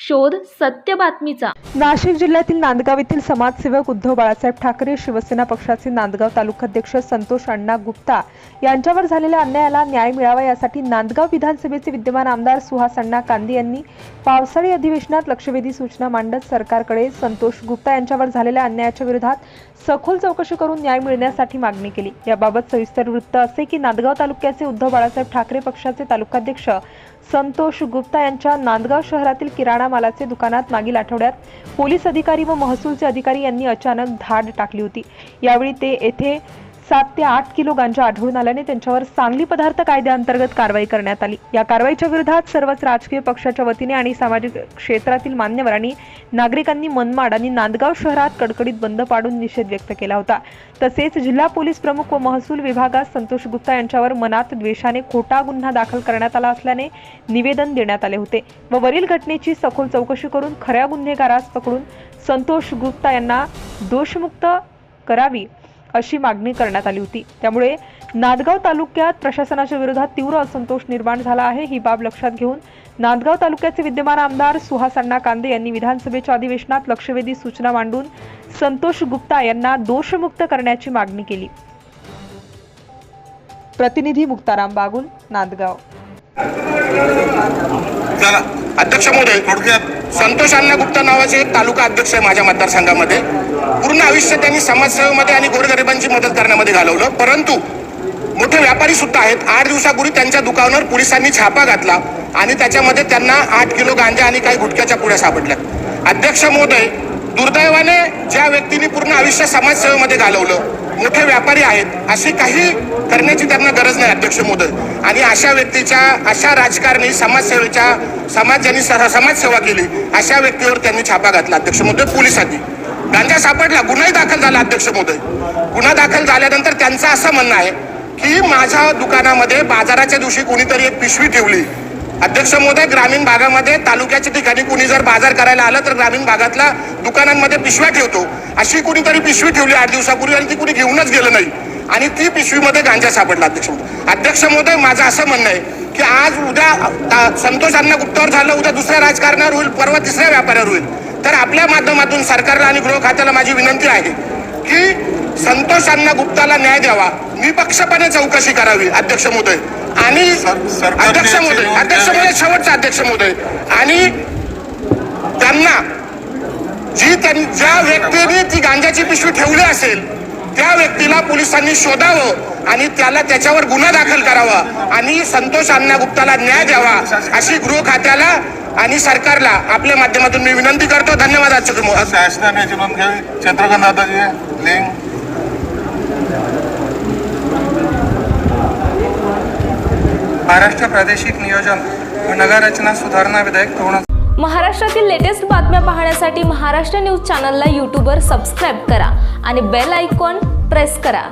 शोध सत्य बातमीचा. नाशिक जिल्ह्यातील नांदगाव येथील समाजसेवक उद्धव बाळासाहेब ठाकरे शिवसेना पक्षाचे नांदगाव तालुकाध्यक्ष संतोष अण्णा गुप्ता यांच्यावर झालेल्या अन्यायाला न्याय मिळावा यासाठी नांदगाव विधानसभेचे विद्यमान आमदार सुहास अण्णा कांदी यांनी पावसाळी अधिवेशनात लक्षवेधी सूचना मांडत सरकारकडे संतोष गुप्ता यांच्यावर झालेल्या अन्यायाच्या विरोधात सखोल चौकशी करून न्याय मिळण्यासाठी मागणी केली. याबाबत सविस्तर वृत्त असे की नांदगाव तालुक्याचे उद्धव बाळासाहेब ठाकरे पक्षाचे तालुकाध्यक्ष संतोष गुप्ता यांच्या नांदगाव शहरातील किराणा मालाचे दुकानात मागील आठवड्यात पोलीस अधिकारी व महसूलचे अधिकारी यांनी अचानक धाड टाकली होती. यावेळी ते येथे सात ते आठ किलो गांजा आढळून आल्याने त्यांच्यावर सांगली पदार्थ कायद्याअंतर्गत कारवाई करण्यात आली. या कारवाईच्या विरोधात सर्वच राजकीय पक्षाच्या वतीने आणि सामाजिक क्षेत्रातील मान्यवर आणि नागरिकांनी मनमाड आणि नांदगाव शहरात कडकडीत बंद पाडून निषेध व्यक्त केला होता. तसेच जिल्हा पोलीस प्रमुख व महसूल विभागात संतोष गुप्ता यांच्यावर मनात द्वेषाने खोटा गुन्हा दाखल करण्यात आला असल्याने निवेदन देण्यात आले होते व वरील घटनेची सखोल चौकशी करून खऱ्या गुन्हेगारास पकडून संतोष गुप्ता यांना दोषमुक्त करावी अशी मागणी करण्यात आली होती. त्यामुळे नांदगाव तालुक्यात प्रशासनाच्या विरोधात तीव्र असंतोष निर्माण झाला आहे. ही बाब लक्षात घेऊन नांदगाव तालुक्याचे विद्यमान आमदार सुहास अण्णा कांदे यांनी विधानसभेच्या अधिवेशनात लक्षवेधी सूचना मांडून संतोष गुप्ता यांना दोषमुक्त करण्याची मागणी केली. प्रतिनिधी मुक्ताराम बागुल नांदगाव. चला. अध्यक्ष महोदय थोडक्यात. संतोष अण्णा गुप्ता नावाचे एक तालुका अध्यक्ष आहे माझ्या मतदारसंघामध्ये. पूर्ण आयुष्य त्यांनी समाजसेवेमध्ये आणि गोरगरिबांची मदत करण्यामध्ये घालवलं. परंतु मोठे व्यापारी सुद्धा आहेत. आठ दिवसापूर्वी त्यांच्या दुकानावर पोलिसांनी छापा घातला आणि त्याच्यामध्ये त्यांना आठ किलो गांजा आणि काही गुटख्याच्या पुड्या सापडल्यात अध्यक्ष महोदय दुर्दैवाने ज्या व्यक्तीने पूर्ण आयुष्य समाजसेवेमध्ये घालवलं मोठे व्यापारी आहेत. अशी काही करण्याची त्यांना गरज नाही अध्यक्ष महोदय. आणि अशा व्यक्तीच्या अशा राजकारणी समाजसेवेच्या समाज ज्यांनी स- समाजसेवा केली अशा व्यक्तीवर त्यांनी छापा घातला अध्यक्ष महोदय पोलिसांनी. गांजा सापडला गुन्हाही दाखल झाला अध्यक्ष महोदय. गुन्हा दाखल झाल्यानंतर त्यांचं असं म्हणणं आहे की माझ्या दुकानामध्ये बाजाराच्या दिवशी कोणीतरी एक पिशवी ठेवली. अध्यक्ष महोदय ग्रामीण भागामध्ये तालुक्याच्या ठिकाणी कुणी जर बाजार करायला आलं तर ग्रामीण भागातला दुकानांमध्ये पिशव्या ठेवतो. अशी कुणीतरी पिशवी ठेवली आठ दिवसापूर्वी आणि ती कुणी घेऊनच गेलं नाही. आणि ती पिशवीमध्ये गांजा सापडला अध्यक्ष महोदय. अध्यक्ष महोदय माझं असं म्हणणं आहे की आज उद्या संतोष अण्णा गुप्तावर झालं उद्या दुसऱ्या राजकारणावर होईल परवा तिसऱ्या व्यापाऱ्यावर होईल. तर आपल्या माध्यमातून सरकारला आणि गृह खात्याला माझी विनंती आहे की संतोष अण्णा गुप्ताला न्याय द्यावा. निपक्षपणे चौकशी करावी अध्यक्ष महोदय. आणि अध्यक्ष महोदय अध्यक्ष. महोदय शेवटचा अध्यक्ष महोदय. आणि त्यांना जी ज्या व्यक्तीने ती गांजाची पिशवी ठेवली असेल त्या व्यक्तीला पोलिसांनी शोधावं आणि त्याला त्याच्यावर गुन्हा दाखल करावा आणि संतोष अण्णा गुप्ताला न्याय द्यावा अशी गृह खात्याला आणि सरकारला आपल्या माध्यमातून मी विनंती करतो. धन्यवाद महोदय शासनाने चंद्रकांत दादाजी लिंग. महाराष्ट्र प्रादेशिक नियोजन व नगररचना सुधारणा विधेयक दोन महाराष्ट्रातील लेटेस्ट बातम्या पाहण्यासाठी महाराष्ट्र न्यूज चॅनलला यूट्यूबवर सबस्क्राईब करा आणि बेल आयकॉन प्रेस करा.